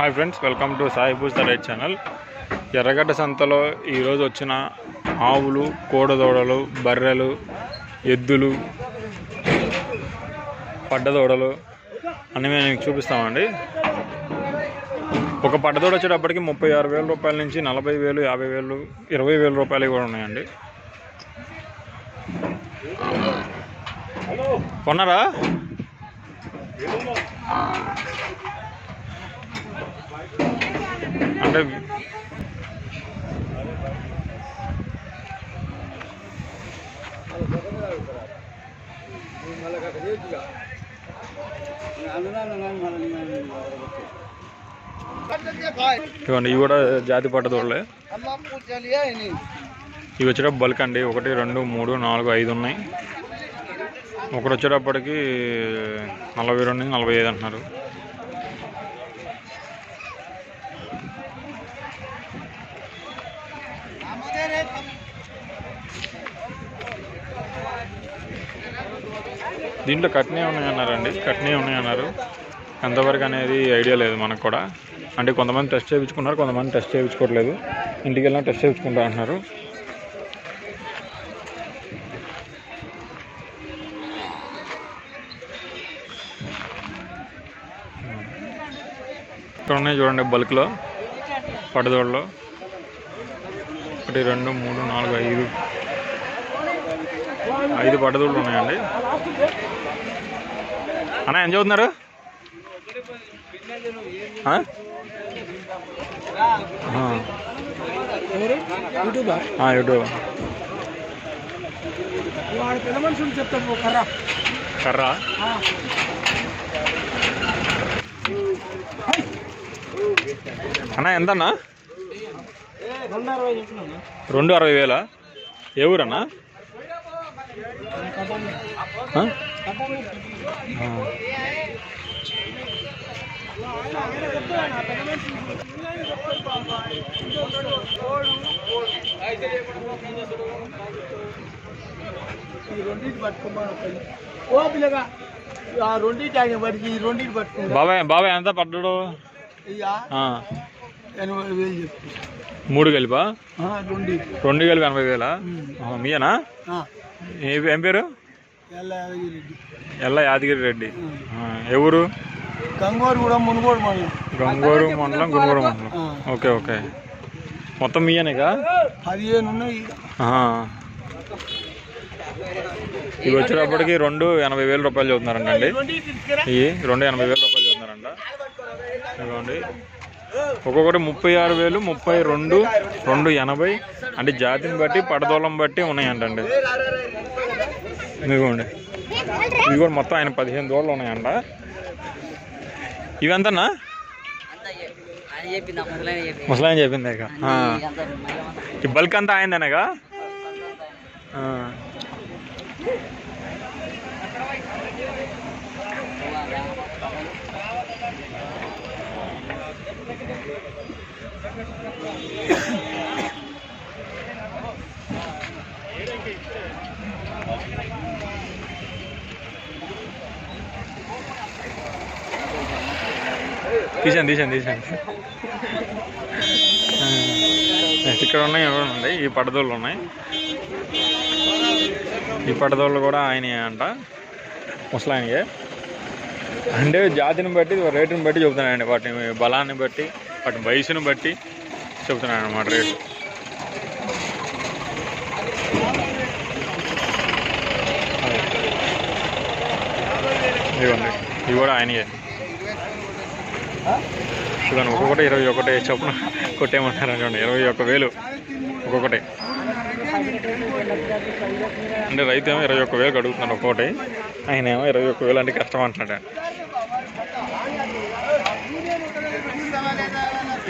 Hi friends welcome to Sai Pooj the right channel. Erragadda సంతలో ఈరోజు వచ్చిన ఆవులు కోడదోడలు బర్రెలు ఎద్దులు పడ్డదోడలు అన్ని మేము మీకు చూపిస్తామండి. ఒక పడ్డదోడ వచ్చేటప్పటికి ముప్పై ఆరు వేల రూపాయల నుంచి నలభై వేలు యాభై వేలు ఇరవై వేల రూపాయలు కూడా ఉన్నాయండి. కొన్నారా? అంటే ఇవ్వండి ఇవి కూడా జాతి పట్టదోళ్ళే ఇవి వచ్చేటప్పుడు బల్క్ అండి. ఒకటి రెండు మూడు నాలుగు ఐదు ఉన్నాయి. ఒకటి వచ్చేటప్పటికి నలభై రెండు నుంచి నలభై ఐదు అంటున్నారు. దీంట్లో కట్నే ఉన్నాయన్నారండి. కట్నే ఉన్నాయన్నారు. ఎంతవరకు అనేది ఐడియా లేదు మనకు కూడా. అంటే కొంతమంది టెస్ట్ చేయించుకున్నారు కొంతమంది టెస్ట్ చేయించుకోవట్లేదు. ఇంటికి వెళ్ళినా టెస్ట్ చేయించుకుంటా అంటున్నారు. ఇక్కడ ఉన్నాయి చూడండి బల్క్లో పడదోళ్ళలో ఒకటి రెండు మూడు నాలుగు ఐదు ఐదు పడదోళ్ళు ఉన్నాయండి. అన్న ఏం చదువుతున్నారు? యూట్యూబ్? కర్రా? అన్న ఎంత అన్న రెండు అరవై చెప్తున్నాను రెండు అరవై వేల? ఏ ఊరన్నా? ఆ. ఈ రెండింటి ఆయన పడికి ఈ పట్టుకుంటా బాబాయ్ బాబాయ్ ఎంత పడ్డాడు? ఇయ్యా. ఎనభై వేలు చెప్పు మూడు కలిపా ఆ, రెండింటి రెండు కలిపి ఎనభై వేల? మీయనా? ఏ- పేరు? ఎల్ల యాదగిరి రెడ్డి ఎవరు గంగోరు మునుగోడు మండలం. గుంగూరు మండలం ఆ. Okay okay. మొత్తం మీయనేగా పదిహేను ఉన్నాయి. ఇవి వచ్చేటప్పటికి రెండు ఎనభై వేల రూపాయలు చదువుతున్నారంట అండి ఇవి రెండు ఎనభై వేల రూపాయలు చదువుతున్నారంట ఇదిగోండి. ఒక్కొక్కటి ముప్పై ఆరు వేలు ముప్పై రెండు రెండు ఎనభై. అంటే జాతిని బట్టి పడదోళం బట్టి ఉన్నాయంటండి. ఇదిగోండి. ఇవి కూడా మొత్తం ఆయన పదిహేను దోళ్ళు ఉన్నాయంట. ఇవంతనా? ముసలాయన చెప్పింది ఈ బల్క్ అంతా అయిందనేగా తీసాను తీసాను తీసాను ఇక్కడ ఉన్నాయి ఎవరు ఉన్నాయి? ఈ పడదోళ్ళు ఉన్నాయి. ఈ పడదోళ్ళు కూడా ఆయన అంట ముసలాయనకే అంటే జాతిని బట్టి రేటుని బట్టి చెబుతున్నాయండి వాటి బలాన్ని బట్టి వాటి వయసును బట్టి చెబుతున్నాడు అనమాట రేటు. ఇదిగోండి ఇవి కూడా ఆయనయే. చూడండి ఒక్కొక్కటి ఇరవై ఒకటి చొప్పున కొట్టేయమంటారు చూడండి ఇరవై ఒక్క వేలు ఒక్కొక్కటి. అంటే రైతు ఏమో ఇరవై ఒక్క వేలు అడుగుతున్నాడు ఒక్కొక్కటి. ఆయన ఏమో ఇరవై ఒక్క వేలు అంటే కష్టం అంటున్నాడు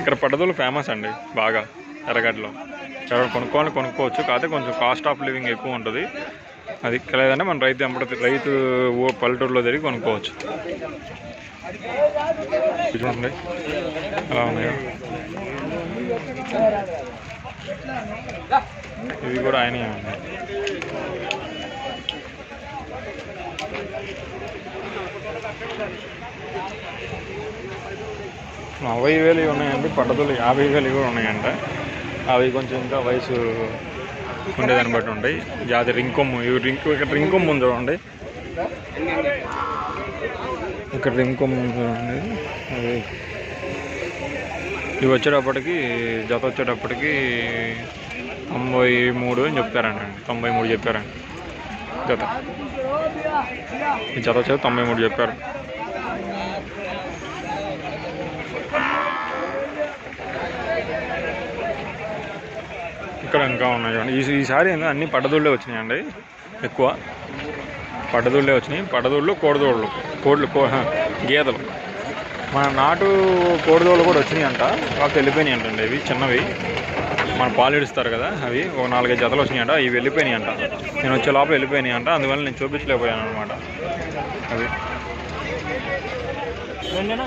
ఇక్కడ పడదలు ఫేమస్ అండి బాగా ఎర్రగడ్డలో. ఎవరు కొనుక్కోవాలి కొనుక్కోవచ్చు కాకపోతే కొంచెం కాస్ట్ ఆఫ్ లివింగ్ ఎక్కువ ఉంటుంది. అది ఇక్కడ లేదంటే మన రైతు ఎంపటి రైతు పల్లెటూరులో తిరిగి కొనుక్కోవచ్చు. చూడండి అలా ఉన్నాయో. ఇవి కూడా ఆయనే ఉన్నాయి నలభై వేలు ఉన్నాయండి పట్టదులు యాభై వేలు కూడా ఉన్నాయంట. అవి కొంచెం ఇంకా వయసు ఉండేదాన్ని బట్టి ఉంటాయి. జాతి రింకొమ్ము ఇవి రింక్ ఇక్కడ రింకొమ్ము ఉంది చూడండి. ఇక్కడ రింకొమ్ము అది ఇవి వచ్చేటప్పటికి జత వచ్చేటప్పటికి తొంభై మూడు అని చెప్పారండి తొంభై మూడు చెప్పారండి జత. ఈ జత వచ్చేది తొంభై మూడు చెప్పారు. ఇక్కడ ఇంకా ఉన్నాయి చూడండి. ఈ ఈసారి అన్ని పడ్డదూళ్ళే వచ్చినాయండి. ఎక్కువ. పడ్డదూళ్ళే వచ్చినాయి. పడ్డదూళ్ళు కోడదోళ్ళు. కోళ్ళు కో గేదెలు. మన నాటు కోడిదోళ్ళు కూడా వచ్చినాయి అంట. కాకపోతే వెళ్ళిపోయినాయి అంటండి ఇవి చిన్నవి. మన పాలు ఇడుస్తారు కదా అవి. ఒక నాలుగైదు జతలు వచ్చినాయి అంట. ఇవి వెళ్ళిపోయినాయి అంట. నేను వచ్చే లోపల వెళ్ళిపోయినాయి అంట. అందువల్ల నేను చూపించలేకపోయాను అనమాట అవి. రెండేనా?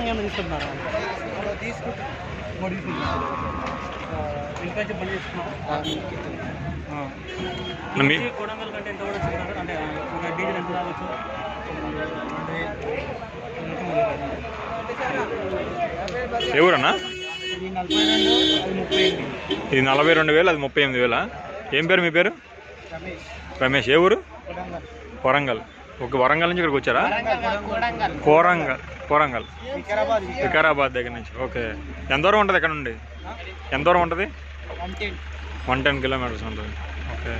ఊరన్నా ఇది నలభై రెండు వేలు అది ముప్పై ఎనిమిది వేలా? ఏం పేరు మీ పేరు? రమేష్. రమేష్. ఏ ఊరు? వరంగల్. ఒక వరంగల్ నుంచి ఇక్కడికి వచ్చారా? కొడంగల్ కోరంగల్ కోరంగల్. వికారాబాద్ వికారాబాద్ దగ్గర నుంచి. ఓకే. ఎంత దూరం ఉంటుంది ఎక్కడ నుండి? ఎంత దూరం ఉంటుంది? వన్ టెన్ కిలోమీటర్స్ ఉంటుంది. ఓకే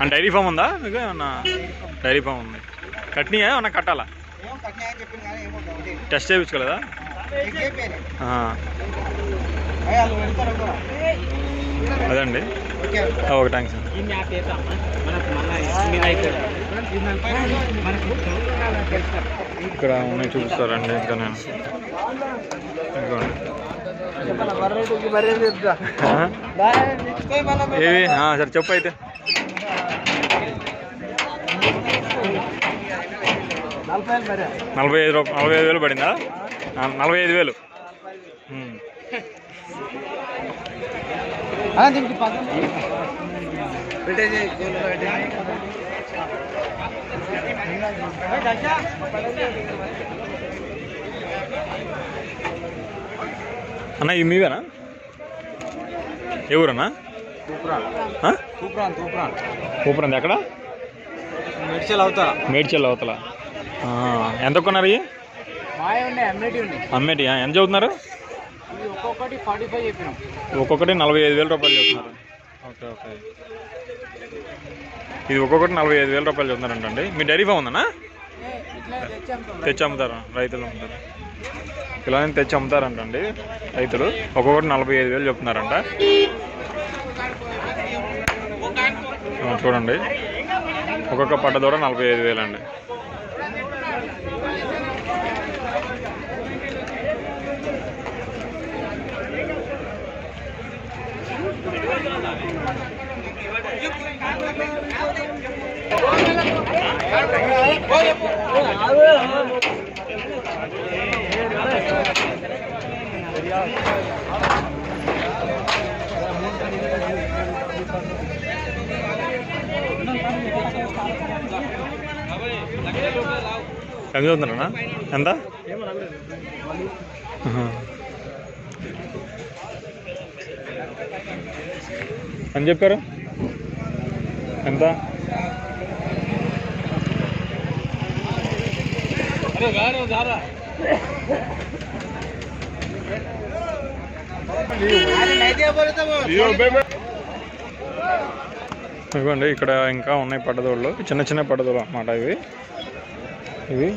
అండ్ డైరీ ఫామ్ ఉందా? మీకు ఏమన్నా డైరీ ఫామ్ ఉంది. కట్నీయా ఏమన్నా కట్టాలా? టెస్ట్ చేయించుకోలేదా? అదండి. ఓకే. థ్యాంక్స్ ఇక్కడ ఉన్నాయి చూపిస్తారండి ఇంకా నేను? ఏవి? సరే చెప్పు అయితే. నలభై ఐదు రూపాయలు నలభై ఐదు వేలు పడిందా? నలభై ఐదు వేలు. ఉమ్. అన్న ఇవి మీవేనా? తూప్రాన్. ఊపిరంది ఎక్కడ? మెడిచల్ అవుతారా మేడ్చల్ అవతల. ఎంత కొన్నారు ఇవి అమ్మేటి ఎంత చదువుతున్నారు? ఒక్కొక్కటి నలభై ఐదు వేల రూపాయలు చెప్తున్నారు ఓకే ఓకే. ఇది ఒక్కొక్కటి నలభై ఐదు వేల రూపాయలు చెప్తున్నారంటండి మీ డైరీ ఫామ్ ఉందన్నా? తెచ్చి అమ్ముతారు? రైతులు అమ్ముతారు? ఇలానే తెచ్చి అమ్ముతారంటండి రైతులు. ఒక్కొక్కటి నలభై ఐదు వేలు చెప్తున్నారంట. చూడండి. ఒక్కొక్క పట్ట దూడ నలభై ఐదు వేలు అండి ఎంత చదువుతున్నారా ఎంత? ఆహా. ఎంత చెప్పారు? ఎంత? ఇదిగోండి ఇక్కడ ఇంకా ఉన్నాయి పడ్డదోళ్ళు చిన్న చిన్న పడ్డదోళ్ళు అన్నమాట ఇవి. ఇవి.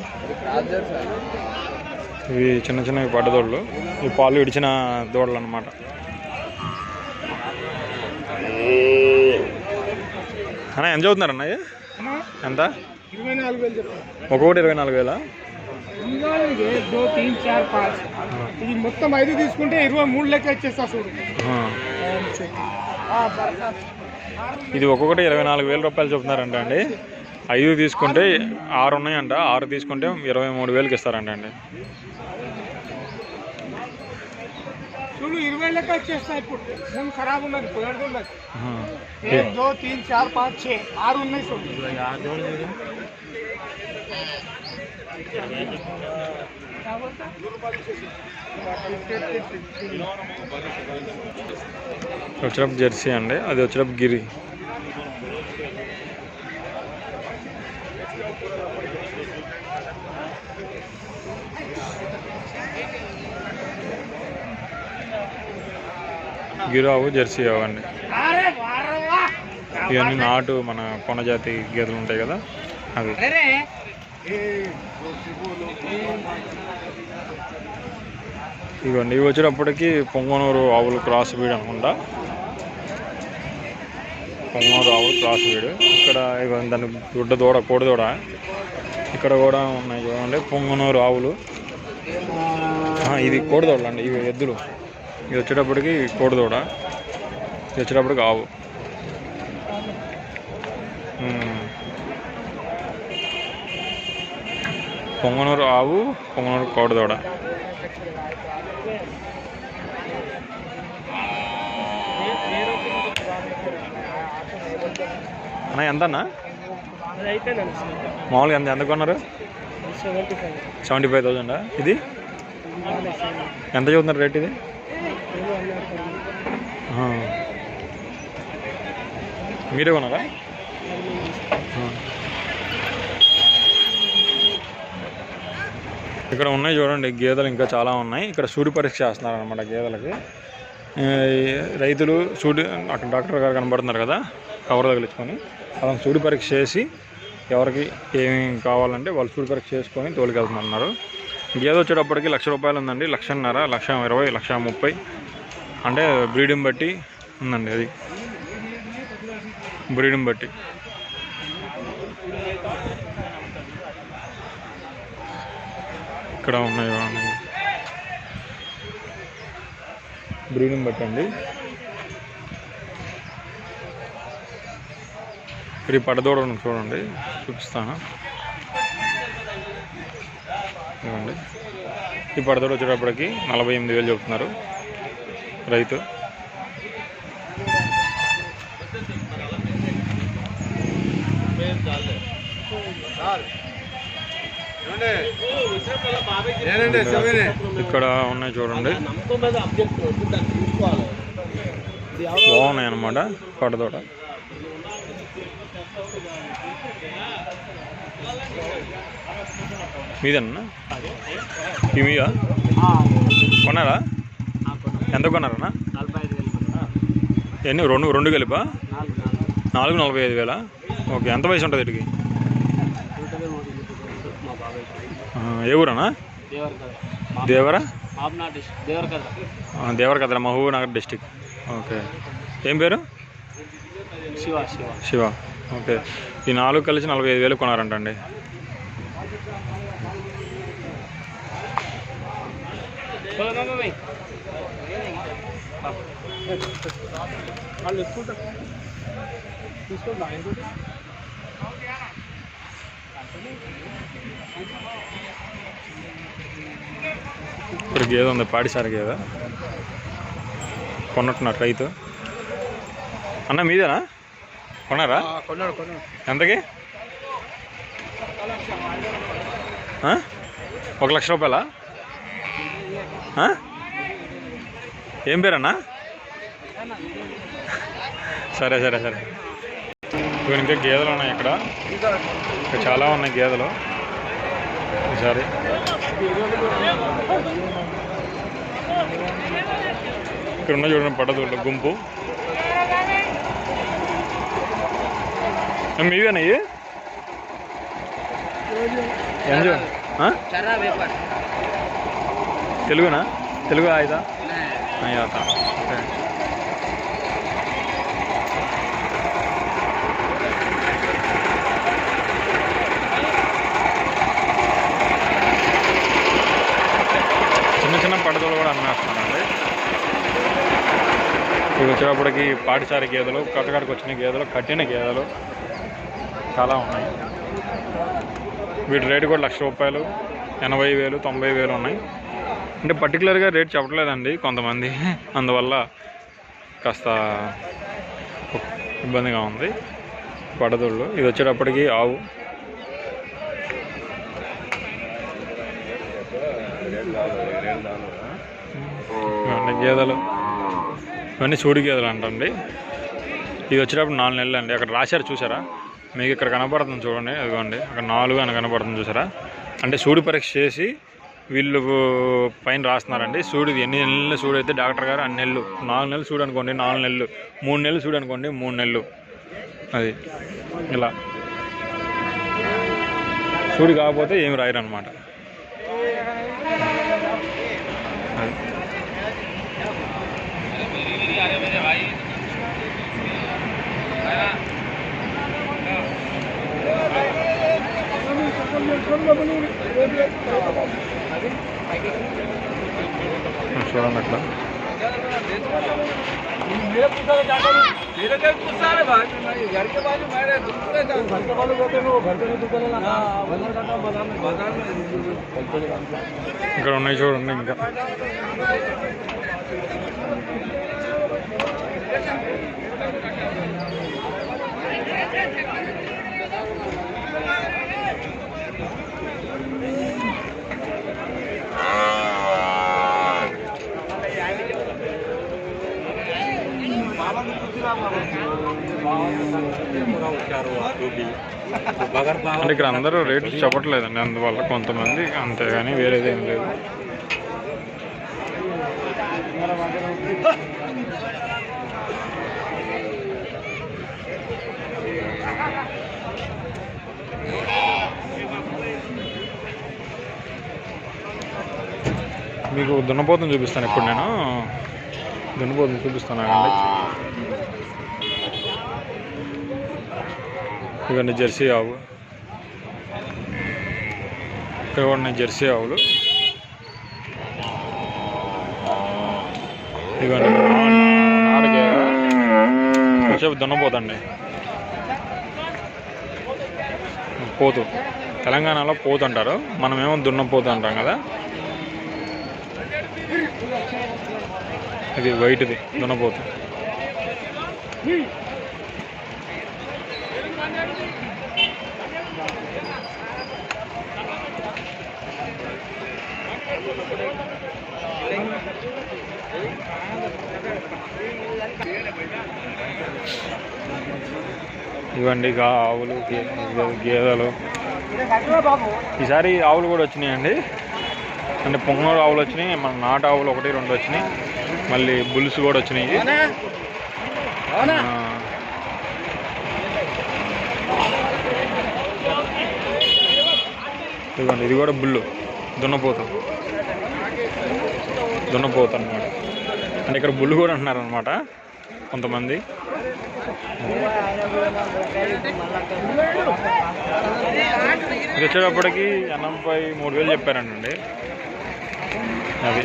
ఇవి చిన్న చిన్న పడ్డదోళ్ళు ఈ పాలు ఇడిచిన దూడలు అన్నమాట. అన్న ఎంత చదువుతున్నారు అన్న? ఎంత? ఇరవై నాలుగు వేలు ఒక్కొక్కటి ఇరవై నాలుగు వేలా? దో తీన్ చార్ పాంచ్ ఇది మొత్తం ఐదు తీసుకుంటే ఇరవై మూడు లెక్క ఇచ్చేస్తా చూడు ఆ. ఇది ఒక్కొక్కటి ఇరవై నాలుగు వేల రూపాయలు చెప్తున్నారంట అండి ఐదు తీసుకుంటే ఆరు ఉన్నాయంట ఆరు తీసుకుంటే ఇరవై మూడు వేలకి ఇస్తారంట అండి చూడు ఇరవై లెక్క ఇచ్చేస్తా ఇప్పుడు ముందు ఖరాబ్ ఉన్నది పోయాడు ఉన్నది ఆహా. एक दो तीन चार पाँच छः ఆరు ఉన్నాయి చూడు వచ్చేటప్పుడు జెర్సీ అండి అది వచ్చేటప్పుడు గిరి. గిరావు జెర్సీ ఆవు అండి ఇవన్నీ నాటు మన కొనజాతి గేదెలు ఉంటాయి కదా అవి. ఇవ్వండి ఇవి వచ్చేటప్పటికి పొంగనూరు ఆవులు క్రాస్ వీడు అనుకుంటా. పొంగనూరు ఆవులు క్రాస్ వీడు ఇక్కడ ఇవ్వండి దాని గుడ్డ దూడ కోడి దూడ. ఇక్కడ కూడా ఉన్నాయి చూడండి పొంగనూరు ఆవులు. ఇది కోడి దూడలు అండి ఇవి ఎద్దులు. ఇది వచ్చేటప్పటికి కోడి దూడ. ఇది వచ్చేటప్పటికి ఆవు. పొంగనూరు ఆవు పొంగనూరు కోడదోడ. అన్న ఎంత అన్న మామూలుగా ఎంత ఎంత కొన్నారు? Seventy five. సెవెంటీ థౌజండా ఇది? ఎంత చదువుతున్నారు రేట్ ఇది? మీరే కొన్నారా? ఇక్కడ ఉన్నాయి చూడండి గేదెలు ఇంకా చాలా ఉన్నాయి. ఇక్కడ సూడి పరీక్ష చేస్తున్నారు అనమాట గేదెలకి రైతులు సూడి అక్కడ డాక్టర్ గారు కనబడుతున్నారు కదా కవర్ తగిలించుకొని. వాళ్ళని సూడి పరీక్ష చేసి ఎవరికి ఏమి కావాలంటే వాళ్ళు సూడి పరీక్ష చేసుకొని తోలుకెళ్తున్నారు. గేదె వచ్చేటప్పటికి లక్ష రూపాయలు ఉందండి లక్షన్నర లక్ష ఇరవై లక్ష ముప్పై. అంటే బ్రీడింగ్ బట్టి ఉందండి అది. బ్రీడింగ్ బట్టి. ఇక్కడ ఉన్నాయి చూడండి బ్రీడింగ్ బట్టి అండి ఇది పడదోడ చూడండి చూపిస్తాను. ఇవ్వండి ఈ పడదోడ వచ్చేటప్పటికి నలభై ఎనిమిది వేలు చెప్తున్నారు రైతు. ఇక్కడ ఉన్నాయి చూడండి. బాగున్నాయి అన్నమాట పడదోట మీదేనా? ఈ మీయా కొన్నారా? ఎంత కొన్నారన్నా? ఎన్ని? రెండు రెండు కలిపా? నాలుగు నలభై ఐదు వేలా? ఓకే ఎంత వయసు ఉంటుంది వీటికి నూటమే మూడు మా బాబాయ్ ఆ, ఏ దేవర్? దేవరా దేవర్ కదా ఆ, Devarakadra Mahbubnagar district okay. ఏం పేరు? శివ శివ. శివ. ఓకే. ఈ నాలుగు కలిసి నలభై ఐదు వేలు కొనారంటండి తీసుకుంటా ఇప్పుడు గేదె ఉంది పాడిసారి గేదె కొన్నట్టున్నారు రైతు. అన్న మీదేనా? కొన్నారా? ఎంతకి? ఒక లక్ష రూపాయలా? ఏం పేరన్నా? సరే సరే సరే. ఇంకా గేదెలు ఉన్నాయి ఇక్కడ. ఇక్కడ చాలా ఉన్నాయి గేదెలు. ఈసారి. ఇక్కడ ఉన్న చూడండి పడదోళ్ళు గుంపు. మీవేనా ఇవి? తెలుగునా? తెలుగు ఆయుధా? ఆయుధ ఓకే చిన్న చిన్న పడదలు కూడా అమ్మేస్తున్నారండి ఇవి వచ్చేటప్పటికి పాటిసారి గేదెలు కట్టకాడికి వచ్చిన గేదెలు కట్టిన గేదెలు చాలా ఉన్నాయి. వీటి రేటు కూడా లక్ష రూపాయలు ఎనభై వేలు తొంభై వేలు ఉన్నాయి. అంటే పర్టికులర్గా రేట్ చెప్పట్లేదండి కొంతమంది. అందువల్ల కాస్త ఇబ్బందిగా ఉంది. పడదోళ్ళు. ఇది వచ్చేటప్పటికి ఆవు. ఇవన్నీ గేదెలు. ఇవన్నీ చూడు గేదెలు అంటండి ఇది వచ్చేటప్పుడు నాలుగు నెలలు అండి. అక్కడ రాశారు చూసారా? మీకు ఇక్కడ కనపడుతుంది చూడండి. అదిగోండి అక్కడ నాలుగు అని కనపడుతుంది చూసారా? అంటే సూడి పరీక్ష చేసి వీళ్ళు పైన రాస్తున్నారండి. సూడిది ఎన్ని నెలలు సూడు అయితే డాక్టర్ గారు అన్ని నెలలు. నాలుగు నెలలు సూడు అనుకోండి నాలుగు నెలలు. మూడు నెలలు సూడు అనుకోండి మూడు నెలలు. అది. ఇలా. సూడి కాకపోతే ఏమి రాయరు అనమాట पहचान घर के वाले कहते हैं। वो घर के दुकान लगा बाज़ार का बाज़ार में बाज़ार में ग्राउंड नहीं छोड़ नहीं అంటే ఇక్కడ అందరూ రేట్లు చెప్పట్లేదండి అందువల్ల కొంతమంది అంతేగాని వేరేది ఏం లేదు. మీకు దున్నపోతుని చూపిస్తాను ఇప్పుడు నేను. దున్నపోతుని చూపిస్తాను. ఆగండి ఇవన్నీ జెర్సీ ఆవు. ఇక్కడ ఉన్నాయి జెర్సీ ఆవులు. ఇవన్నీ కొంచెం దున్నపోతండి. పోతు. తెలంగాణలో పోతు అంటారు మనమేమో దున్నపోతు అంటాం కదా. ఇది వైట్ది దున్నపోతు. ఇవ్వండి ఇక ఆవులు గేదెలు. ఈసారి ఆవులు కూడా వచ్చినాయండి. అంటే పొంగూరు ఆవులు వచ్చినాయి మన నాటు ఆవులు ఒకటి రెండు వచ్చినాయి. మళ్ళీ బుల్స్ కూడా వచ్చినాయి. ఇదిగోండి ఇది కూడా బుల్లు. దున్నపోతు. దున్నపోతు అనమాట అంటే ఇక్కడ బుల్లు కూడా అంటున్నారు అనమాట కొంతమంది. ఇది వచ్చేటప్పటికి ఎనభై మూడు వేలు చెప్పారండి అది.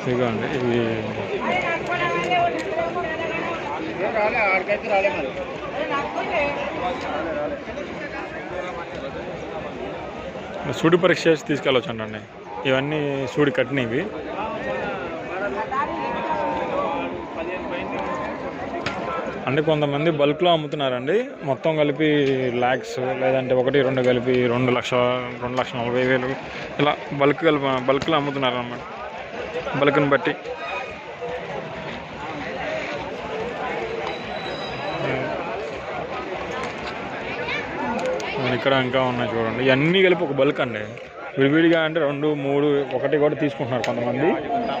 ఇదిగోండి ఇవి ఆడికైతే రాలే మరి. సూడి పరీక్ష చేసి తీసుకెళ్ళొచ్చండి ఇవన్నీ సూడి కట్టినవి. అంటే కొంతమంది బల్క్లో అమ్ముతున్నారండి. మొత్తం కలిపి ల్యాక్స్ లేదంటే ఒకటి రెండు కలిపి రెండు లక్ష రెండు లక్షల నలభై వేలు. ఇలా బల్క్ కలిపి బల్క్లో అమ్ముతున్నారు అన్నమాట బల్క్ని బట్టి. ఇక్కడ ఇంకా ఉన్నాయి చూడండి. ఇవన్నీ కలిపి ఒక బల్క్ అండి. విడివిడిగా అంటే రెండు మూడు ఒకటి కూడా తీసుకుంటున్నారు కొంతమంది.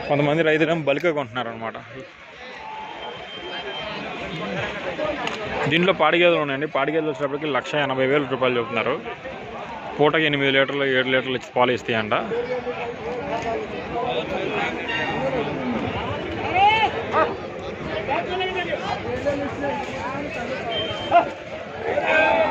కొంతమంది రైతులేమో బల్క్గా కొంటున్నారు అనమాట దీంట్లో పాడిగేదలు ఉన్నాయండి. పాడిగేదలు వచ్చేటప్పటికి లక్ష ఎనభై వేల రూపాయలు చెప్తున్నారు. పూటకి ఎనిమిది లీటర్లు ఏడు లీటర్లు ఇచ్చి పాలు ఇస్తాయంట. Yeah.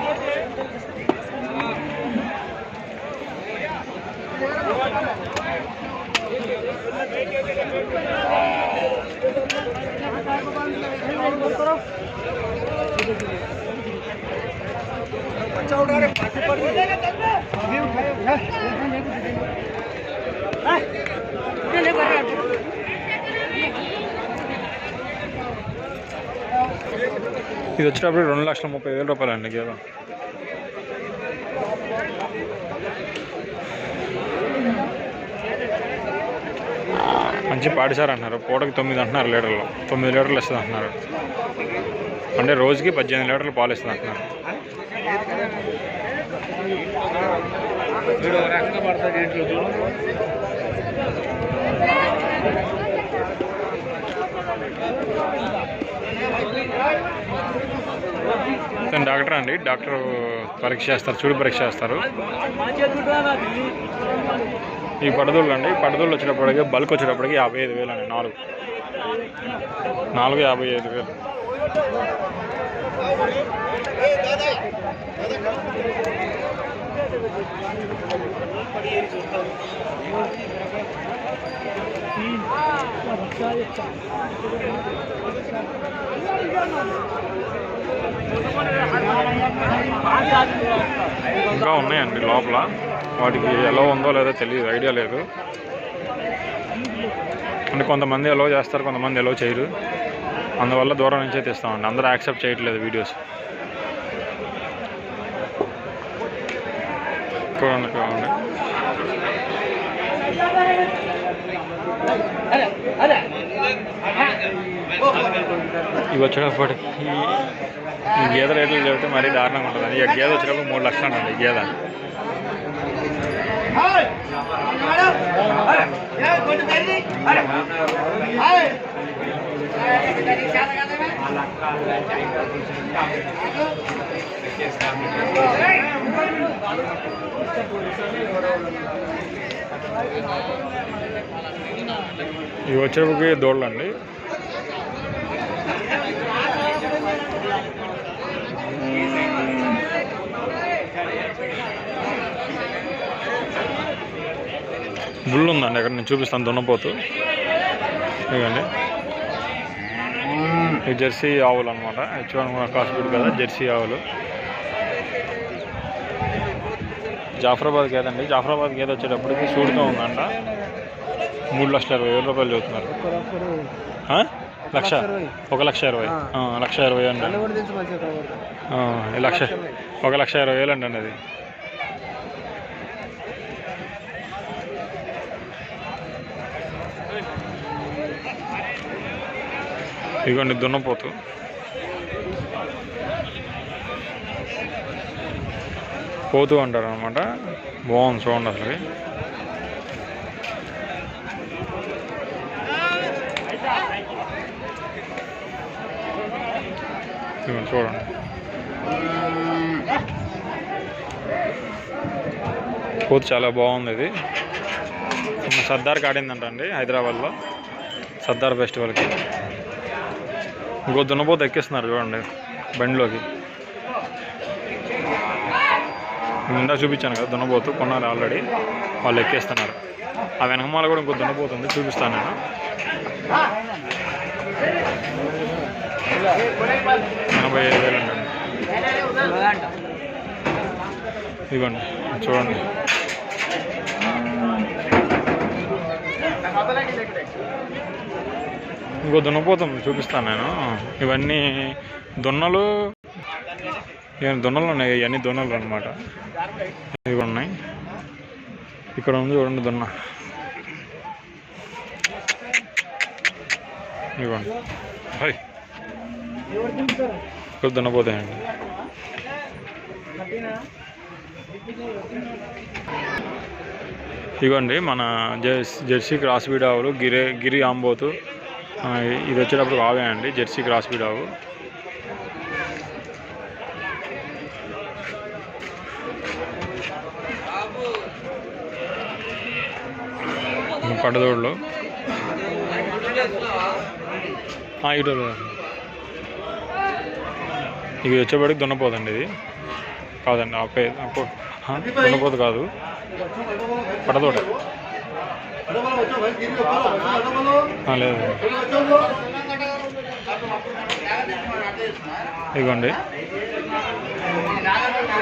ఇది వచ్చేటప్పుడు రెండు లక్షల ముప్పై వేల రూపాయలు అండి కేవలం మంచి పాడిసారు అంటున్నారు. పూటకి తొమ్మిది అంటున్నారు లీటర్లు. తొమ్మిది లీటర్లు ఇస్తుంది అంటున్నారు. అంటే రోజుకి పద్దెనిమిది లీటర్లు పాలు ఇస్తుంది అంటున్నారు. డాక్టర్ అండి. డాక్టర్ పరీక్ష చేస్తారు చూడు పరీక్ష చేస్తారు. ఈ పడదూళ్ళు అండి. పడదూళ్ళు వచ్చేటప్పటికి బల్క్ వచ్చేటప్పటికి యాభై ఐదు వేలు అండి. నాలుగు. నాలుగు యాభై ఐదు వేలు. ఇంకా ఉన్నాయండి లోపల. వాటికి ఎలా ఉందో లేదో తెలియదు ఐడియా లేదు. అంటే కొంతమంది ఎలా చేస్తారు కొంతమంది ఎలా చేయరు. అందువల్ల దూరం నుంచే తీస్తామండి. అందరూ యాక్సెప్ట్ చేయట్లేదు వీడియోస్ చూడండి చూడండి. ఇవి వచ్చేటప్పటికి ఈ గేదె రేట్లు చెబితే మరీ దారుణంగా ఉంటుంది ఈ గేదె వచ్చేటప్పుడు మూడు లక్షలు అండి ఈ గేదె. ఇవి వచ్చేటప్పటికి దోళ్ళు అండి ముళ్ళు ఉందండి అక్కడ నేను చూపిస్తాను దున్నపోతు. ఇదిగండి. ఇది జెర్సీ ఆవులు అనమాట హెచ్ వన్ కాస్ట్బుడ్ కదా జెర్సీ ఆవులు. జాఫరాబాద్ గేదె అండి జాఫరాబాద్ గేదె వచ్చేటప్పటికి సూడుతో ఉందంట. మూడు లక్షల ఇరవై వేల రూపాయలు చెబుతున్నారు. ఆ? లక్ష? ఒక లక్ష ఇరవై. లక్ష ఇరవై అండి. లక్ష ఒక లక్ష ఇరవై. వేలు అండి అది. ఇదిగోండి దున్నపోతు పోతూ. అంటారు అనమాట బాగుంది చూడండి అసలు ఇదిగోండి చూడండి. పోతు చాలా బాగుంది ఇది. సర్దార్కి ఆడిందంట అండి హైదరాబాద్లో. సర్దార్ ఫెస్టివల్కి. ఇంకో దున్నపోతు ఎక్కిస్తున్నారు చూడండి బండిలోకి. నిండా చూపించాను కదా దున్నపోతు కొన్నారు ఆల్రెడీ. వాళ్ళు ఎక్కేస్తున్నారు. ఆ వెనకమాల కూడా ఇంకో దున్నపోతుంది చూపిస్తాను నేను. ఎనభై ఐదు వేలు అండి. ఇదిగోండి చూడండి. ఇంకో దున్నపోతాం చూపిస్తాను నేను. ఇవన్నీ దున్నలు ఇవన్నీ దున్నలు ఉన్నాయి ఇవన్నీ దున్నలు అనమాట ఇవి ఉన్నాయి. ఇక్కడ ఉంది చూడండి దున్న. ఇవ్వండి హాయ్. ఇక్కడ దున్నపోతాయండి ఇగోండి మన జెర్సీ జెర్సీ క్రాస్ బీడ్ ఆవులు గిరి గిరి ఆంబోతు. ఇది వచ్చేటప్పుడు ఆవే అండి జెర్సీ క్రాస్ బీడ్ ఆవు పడ్డదోడులు ఇటు ఇవి వచ్చేప్పటికి దున్నపోదండి ఇది. కాదండి ఆపే దున్నపోదు కాదు. పడదోడ. ఇదిగోండి.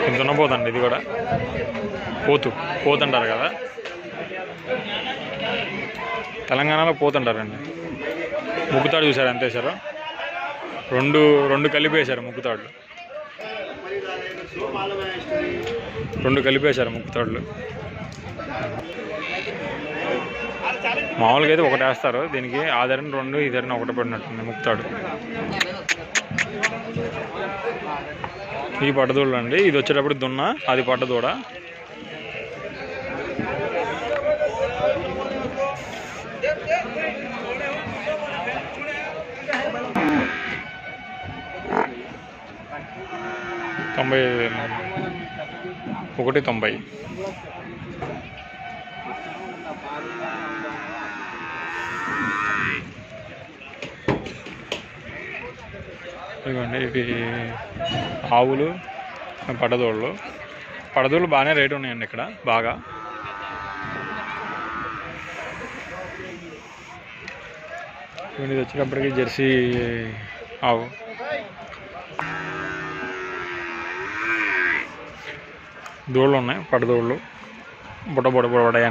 ఇది దున్నపోతండి ఇది కూడా. పోతు పోతుంటారు కదా. తెలంగాణలో పోతుంటారండి. ముక్కుతాడు చూసారు ఎంత వేశారు? రెండు రెండు కలిపేశారు ముక్కుతాడులు. రెండు కలిపేశారు ముక్కుతాడులు. మామూలుగా అయితే ఒకటి వేస్తారు. దీనికి ఆధారం రెండు ఇద్దరిని ఒకటి పడినట్టుంది ముక్కుతాడు ఈ పట్టదూడలు అండి. ఇది వచ్చేటప్పుడు దున్న అది పట్టదూడ తొంభై ఒకటి తొంభై. ఇదిగోండి ఇవి ఆవులు పడదోళ్ళు. పడదోళ్ళు బాగానే రేటు ఉన్నాయండి ఇక్కడ బాగా. ఇవన్నీ ఇది వచ్చేటప్పటికి జెర్సీ ఆవు. దోళ్ళు ఉన్నాయి పడదోళ్ళు. బుట్ట బుట్ట బుడబడాయి